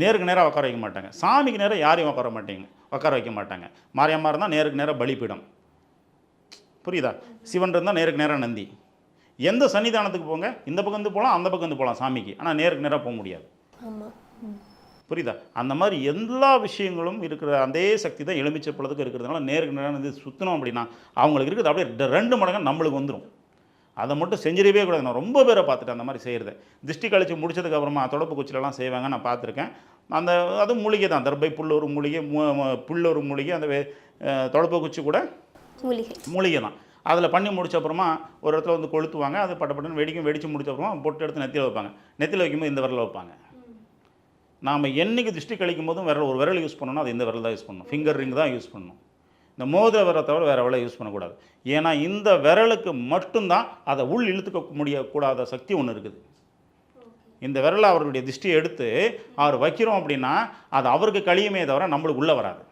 நேருக்கு நேராக உட்கார வைக்க மாட்டாங்க. சாமிக்கு நேராக யாரையும் உட்கார மாட்டீங்க உட்கார வைக்க மாட்டாங்க. மாரியம்மா இருந்தால் நேருக்கு நேராக பலிப்பீடம் புரியுதா? சிவன் இருந்தால் நேருக்கு நேராக நந்தி. எந்த சன்னிதானத்துக்கு போங்க? இந்த பக்கம் வந்து போகலாம் அந்த பக்கம் வந்து போகலாம் சாமிக்கு. ஆனால் நேருக்கு நேராக போக முடியாது. புரியுதா? அந்த மாதிரி எல்லா விஷயங்களும் இருக்கிற அதே சக்தி தான் எலுமிச்சை பழத்துக்கு இருக்கிறதுனால நேருக்கு நேரம் வந்து சுற்றினோம் அப்படின்னா அவங்களுக்கு இருக்குது அப்படியே ரெண்டு மடங்கு நம்மளுக்கு வந்துடும் அதை மட்டும் செஞ்சிடவே கூடாது. நான் ரொம்ப பேரை பார்த்துட்டேன் அந்த மாதிரி செய்கிறத திருஷ்டி கழிச்சு முடிச்சதுக்கு அப்புறமா தொடப்பு குச்சிலலாம் செய்வாங்க நான் பார்த்துருக்கேன். அந்த அது மூலிகை தான். தர்பை புல்லொரு மூலிகை மு- மு- புல்லொரு மூலிகை அந்த தொடப்பு குச்சி கூட மூலிகை. மூலிகை தான். அதில் பண்ணி முடிச்ச அப்புறமா ஒரு இடத்துல வந்து கொளுத்துவாங்க. அது பட்ட பட்டுன்னு வெடிக்கும் வெடிச்சு முடிச்ச அப்புறமா பொட்டு எடுத்து நெத்தியில் வைப்பாங்க. நெத்தியில் வைக்கும்போது இந்த விரலில் வைப்பாங்க. நாம் என்னைக்கு திருஷ்டி கழிக்கும் போதும் விரல் ஒரு விரல் யூஸ் பண்ணணும் அது இந்த விரல் தான் யூஸ் பண்ணணும். ஃபிங்கர் ரிங் தான் யூஸ் பண்ணணும். இந்த மோதிர விரலை தவிர வேறு விரலை யூஸ் பண்ணக்கூடாது. ஏன்னா இந்த விரலுக்கு மட்டும்தான் அதை உள் இழுத்துக்க முடியக்கூடாத சக்தி ஒன்று இருக்குது. இந்த விரலை அவர்களுடைய திருஷ்டியை எடுத்து அவர் வைக்கிறோம் அப்படின்னா அது அவருக்கு கழியுமே தவிர நம்மளுக்கு உள்ளே வராது.